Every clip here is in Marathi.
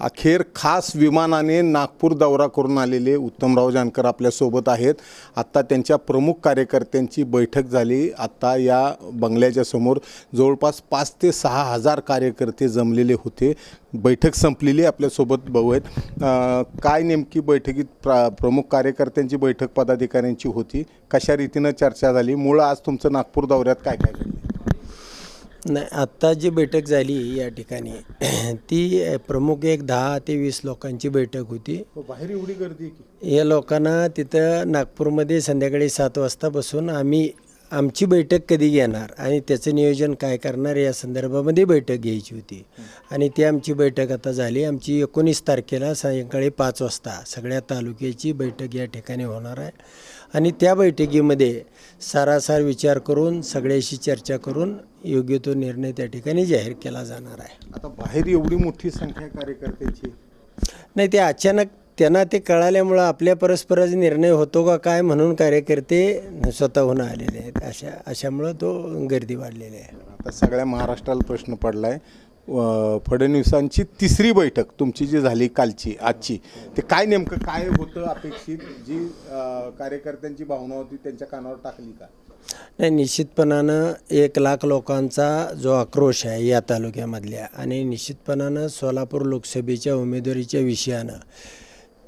अखेर खास विमानाने नागपूर दौरा करून आलेले उत्तमराव जानकर आपल्यासोबत आहेत. आत्ता त्यांच्या प्रमुख कार्यकर्त्यांची बैठक झाली. आत्ता या बंगल्याच्या समोर जवळपास पाच ते सहा हजार कार्यकर्ते जमलेले होते. बैठक संपलेली आपल्यासोबत भाऊ आहेत. काय नेमकी बैठकीत प्रा प्रमुख कार्यकर्त्यांची बैठक पदाधिकाऱ्यांची होती? कशा रीतीनं चर्चा झाली? मुळं आज तुमचं नागपूर दौऱ्यात काय काय घडलं? नाही आत्ता जी बैठक झाली या ठिकाणी ती प्रमुख एक दहा ते वीस लोकांची बैठक होती. हो, बाहेर एवढी गर्दी या लोकांना तिथं नागपूरमध्ये संध्याकाळी सात वाजता बसून आम्ही आमची बैठक कधी घेणार आणि त्याचं नियोजन काय करणार या संदर्भामध्ये बैठक घ्यायची होती. आणि ती आमची बैठक आता झाली. आमची एकोणीस तारखेला सायंकाळी पाच वाजता सगळ्या तालुक्याची बैठक या ठिकाणी होणार आहे. आणि त्या बैठकीमध्ये सारासार विचार करून सगळ्याशी चर्चा करून योग्य तो निर्णय त्या ठिकाणी जाहीर केला जाणार आहे. आता बाहेर एवढी मोठी संख्या आहे कार्यकर्त्यांची. नाही ते अचानक त्यांना ते कळाल्यामुळं आपल्या परस्पराचा निर्णय होतो का काय म्हणून कार्यकर्ते स्वतःहून आलेले आहेत. अशा अशामुळं तो गर्दी वाढलेली आहे. आता सगळ्या महाराष्ट्राला प्रश्न पडलाय. अं, फडणवीसांची तिसरी बैठक तुमची जी झाली कालची आजची ते काय नेमकं काय होतं अपेक्षित? जी कार्यकर्त्यांची भावना होती त्यांच्या कानावर टाकली का? नाही निश्चितपणानं एक लाख लोकांचा जो आक्रोश आहे या तालुक्यामधल्या आणि निश्चितपणानं सोलापूर लोकसभेच्या उमेदवारीच्या विषयानं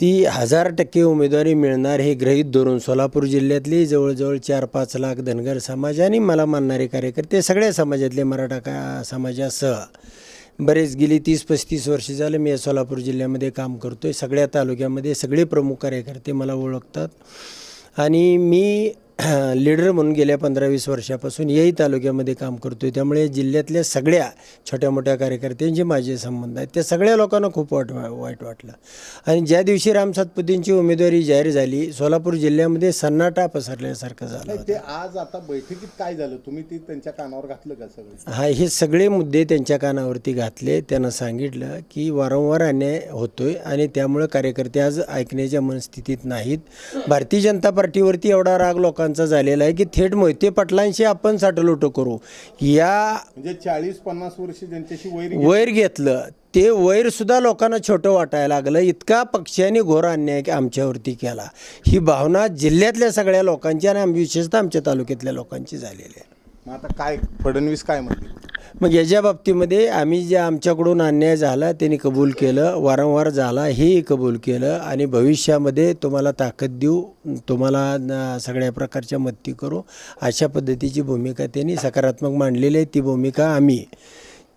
ती हजार टक्के उमेदवारी मिळणार हे गृहीत धरून सोलापूर जिल्ह्यातली जवळजवळ चार पाच लाख धनगर समाज आणि मला मानणारे कार्यकर्ते सगळ्या समाजातले मराठा का समाजासह बरेच गेली तीस पस्तीस वर्ष झालं मी या सोलापूर जिल्ह्यामध्ये काम करतो आहे सगळ्या तालुक्यामध्ये सगळे प्रमुख कार्यकर्ते मला ओळखतात. आणि मी लीडर म्हणून गेल्या पंधरा वीस वर्षापासून याही तालुक्यामध्ये काम करतो आहे त्यामुळे जिल्ह्यातल्या सगळ्या छोट्या मोठ्या कार्यकर्त्यांचे माझे संबंध आहेत. त्या सगळ्या लोकांना खूप वाट वाईट वाटलं. आणि ज्या दिवशी राम सातपुतेंची उमेदवारी जाहीर झाली सोलापूर जिल्ह्यामध्ये सन्नाटा पसरल्यासारखं झालं ते आज आता बैठकीत काय झालं? तुम्ही ती त्यांच्या कानावर घातलं का सगळं? हा हे सगळे मुद्दे त्यांच्या कानावरती घातले. त्यांना सांगितलं की वारंवार अन्याय होतोय आणि त्यामुळं कार्यकर्ते आज ऐकण्याच्या मनस्थितीत नाहीत. भारतीय जनता पार्टीवरती एवढा राग लोकांचा झालेला आहे की थेट मोहिते पाटलांशी आपण साठलोटो करू. या म्हणजे चाळीस पन्नास वर्ष ज्यांच्याशी वैर वैर घेतलं. ते वैर सुद्धा लोकांना छोटं वाटायला लागलं. इतका पक्षाने घोर अन्याय आमच्यावरती केला. ही भावना जिल्ह्यातल्या सगळ्या लोकांची आणि विशेषतः आमच्या तालुक्यातल्या लोकांची झालेली आहे. मग आता काय फडणवीस काय म्हणते मग याच्या बाबतीमध्ये आम्ही जे आमच्याकडून अन्याय झाला त्यांनी कबूल केलं वारंवार झाला हेही कबूल केलं आणि भविष्यामध्ये तुम्हाला ताकद देऊ तुम्हाला सगळ्या प्रकारच्या मदती करू अशा पद्धतीची भूमिका त्यांनी सकारात्मक मांडलेली आहे. ती भूमिका आम्ही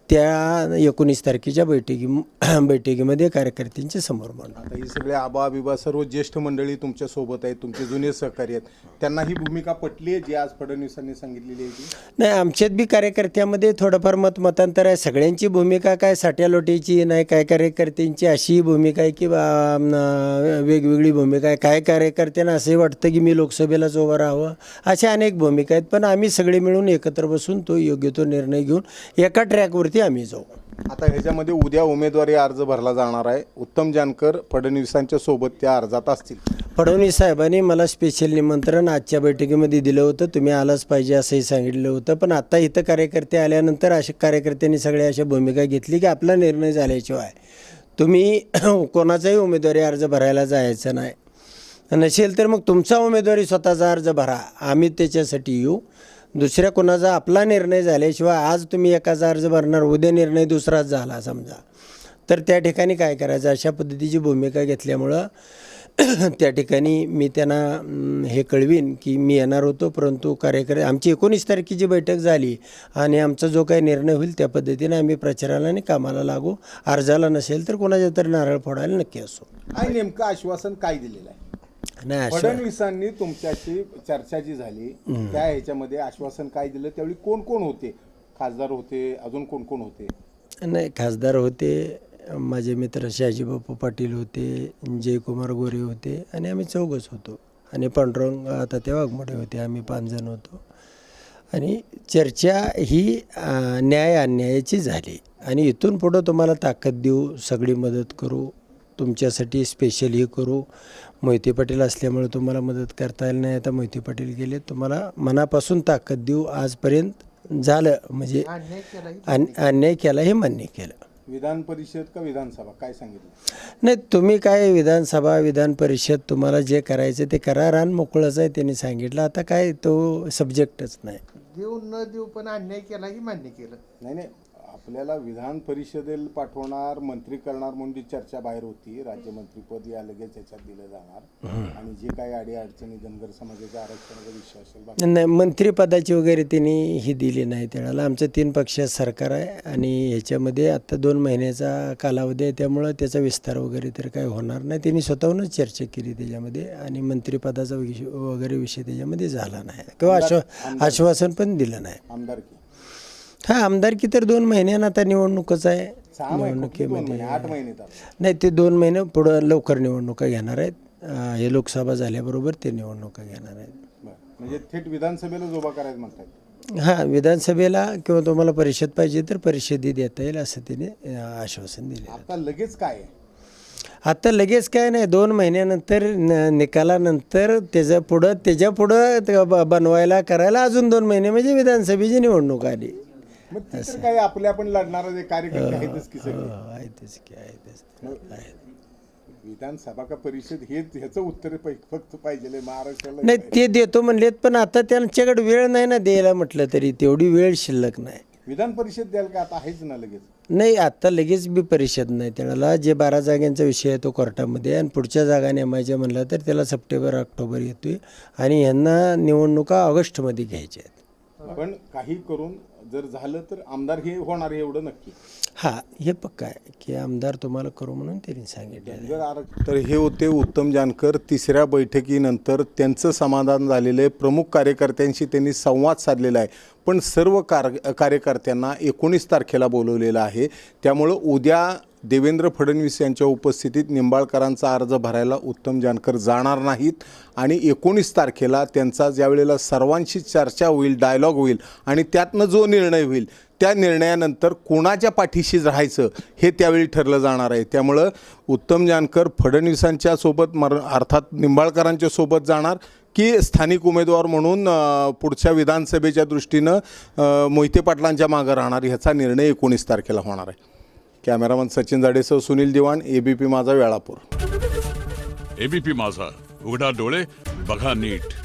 त्या एकोणीस तारखेच्या बैठकी बैठकीमध्ये कार्यकर्त्यांच्या समोर मांडू आता ही सगळे आबा बिबा सर्व ज्येष्ठ मंडळी तुमच्यासोबत आहेत तुमचे जुने सहकारी आहेत. त्यांना ही भूमिका पटली आहे जी आज फडणवीसांनी सांगितलेली आहे ती? नाही आमच्यात बी कार्यकर्त्यामध्ये थोडंफार मत मतांतर आहे. सगळ्यांची भूमिका काय साठ्या लोटीची नाही काय कार्यकर्त्यांची अशी भूमिका आहे की बा, वेगवेगळी भूमिका आहे. काय कार्यकर्त्यांना असंही वाटतं की मी लोकसभेलाच उभं राहावं? अशा अनेक भूमिका आहेत. पण आम्ही सगळे मिळून एकत्र बसून तो योग्य तो निर्णय घेऊन एका ट्रॅकवरती आम्ही जाऊ. आता ह्याच्यामध्ये उद्या उमेदवारी अर्ज भरला जाणार आहे. उत्तम जानकर फडणवीसांच्या सोबत त्या अर्जात असतील. फडणवीस साहेबांनी मला स्पेशल निमंत्रण आजच्या बैठकीमध्ये दिलं होतं. तुम्ही आलाच पाहिजे असंही सांगितलं होतं. पण आता इथं कार्यकर्ते आल्यानंतर अशा कार्यकर्त्यांनी सगळ्या अशा भूमिका घेतली की आपला निर्णय झाल्याशिवाय तुम्ही कोणाचाही उमेदवारी अर्ज भरायला जायचं नाही. नसेल तर मग तुमचा उमेदवारी स्वतःचा अर्ज भरा. आम्ही त्याच्यासाठी येऊ. दुसऱ्या कोणाचा आपला निर्णय झाल्याशिवाय आज तुम्ही एकाचा अर्ज भरणार उद्या निर्णय दुसराच झाला समजा. तर त्या ठिकाणी काय करायचं? अशा पद्धतीची भूमिका घेतल्यामुळं त्या ठिकाणी मी त्यांना हे कळवीन की मी येणार होतो परंतु कार्यक्रम आमची एकोणीस तारखेची बैठक झाली आणि आमचा जो काही निर्णय होईल त्या पद्धतीने आम्ही प्रचाराला आणि कामाला लागू. अर्जाला नसेल तर कोणाच्या तरी नारळ फोडायला नक्की असो. काय नेमकं आश्वासन काय दिलेलं आहे? नाही फडणवीसांनी तुमच्याशी चर्चा जी झाली त्या ह्याच्यामध्ये आश्वासन काय दिलं? त्यावेळी कोण कोण होते? खासदार होते? अजून कोण कोण होते? नाही खासदार होते माझे मित्र शहाजीबापू पाटील होते जयकुमार गोरे होते आणि आम्ही चौघच होतो. आणि पांडुरंग आता ते वाघमोडे होते आम्ही पाच जण होतो. आणि चर्चा ही अं, न्याय अन्यायाची झाली. आणि इथून पुढं तुम्हाला ताकद देऊ सगळी मदत करू तुमच्यासाठी स्पेशल हे करू. मोहिते पाटील असल्यामुळे तुम्हाला मदत करता येईल नाही आता मोहिते पाटील गेले तुम्हाला मनापासून ताकद देऊ. आजपर्यंत झालं म्हणजे अन- अन्याय केला हे मान्य केलं. विधान परिषद का विधानसभा काय सांगितलं? नाही तुम्ही काय विधानसभा विधान परिषद तुम्हाला जे करायचं ते करा. रान मोकळंच आहे त्यांनी सांगितलं. आता काय तो सब्जेक्टच नाही. देऊ न देऊ पण अन्याय केला की मान्य केलं. नाही नाही. आपल्याला विधान परिषदेला पाठवणार मंत्री करणार म्हणून जी चर्चा बाहेर होती राज्यमंत्रीपद या लगेच याच्यात दिलं जाणार. आणि जे काही अडी अडचणी धनगर समाजाच्या आरक्षणाचा विषय असेल नाही मंत्रिपदाची वगैरे त्यांनी ही दिली नाही. त्याला आमचं तीन पक्षात सरकार आहे आणि ह्याच्यामध्ये आत्ता दोन महिन्याचा कालावधी आहे त्यामुळं त्याचा विस्तार वगैरे तर काय होणार नाही. त्यांनी स्वतःहूनच चर्चा केली त्याच्यामध्ये आणि मंत्रिपदाचा विषय वगैरे विषय त्याच्यामध्ये झाला नाही. किंवा आश्वा आश्वासन पण दिलं नाही. आमदारकी हा आमदारकी तर दोन महिन्यानं आता निवडणूकच आहे. महिने आठ महिने नाही ते दोन महिने पुढं लवकर निवडणुका घेणार आहेत. हे लोकसभा झाल्याबरोबर ते निवडणुका घेणार आहेत. म्हणजे थेट विधानसभेला उभा करायचं म्हणतात हां विधानसभेला किंवा तुम्हाला परिषद पाहिजे तर परिषदेत देता येईल असं तिने आश्वासन दिले आता लगेच काय आता लगेच काय नाही दोन महिन्यानंतर निकालानंतर त्याच्या पुढं त्याच्या पुढं बनवायला करायला अजून दोन महिने म्हणजे विधानसभेची निवडणूक आली. मग ते तर काय आपले आपण लढणारे जे कार्यकर्ते आहेतच की सगळे. हो, आहे तेच की आहे तेच आहे. विधानसभा का परिषद हे ह्याचं उत्तर फक्त पाहिजे महाराष्ट्राला नाही ते देतो म्हणलेत पण आता त्यांच्याकडे वेळ नाही ना द्यायला म्हटलं तरी तेवढी वेळ शिल्लक नाही. विधान परिषद द्याल का? आता आहेच ना लगेच. नाही आत्ता लगेच बी परिषद नाही. त्याला जे बारा जागांचा विषय आहे तो कोर्टामध्ये आणि पुढच्या जागा नेमायच्या म्हणलं तर त्याला सप्टेंबर ऑक्टोबर येतोय. आणि यांना निवडणुका ऑगस्टमध्ये घ्यायच्या आहेत. पण काही करून जर झालं तर आमदार हे होणार एवढं नक्की. हां हे पक्का आहे की आमदार तुम्हाला करू म्हणून त्यांनी सांगितलं जर आरक्षण तर हे होते उत्तम जानकर. तिसऱ्या बैठकीनंतर त्यांचं समाधान झालेलं आहे. प्रमुख कार्यकर्त्यांशी त्यांनी संवाद साधलेला आहे. पण सर्व कार कार्यकर्त्यांना एकोणीस तारखेला बोलवलेलं आहे. त्यामुळं उद्या देवेंद्र फडणवीस यांच्या उपस्थितीत निंबाळकरांचा अर्ज भरायला उत्तम जानकर जाणार नाहीत. आणि एकोणीस तारखेला त्यांचा ज्यावेळेला सर्वांशी चर्चा होईल डायलॉग होईल आणि त्यातनं जो निर्णय होईल त्या निर्णयानंतर कोणाच्या पाठीशी राहायचं हे त्यावेळी ठरलं जाणार आहे. त्यामुळं उत्तम जानकर फडणवीसांच्या सोबत मर अर्थात निंबाळकरांच्या सोबत जाणार की स्थानिक उमेदवार म्हणून पुढच्या विधानसभेच्या दृष्टीनं मोहिते पाटलांच्या मागं राहणार ह्याचा निर्णय एकोणीस तारखेला होणार आहे. Cameraman Sachin जाडेसह Sunil Diwan A B P माझा वेळापूर. एबीपी माझा. उघडा डोळे बघा नीट.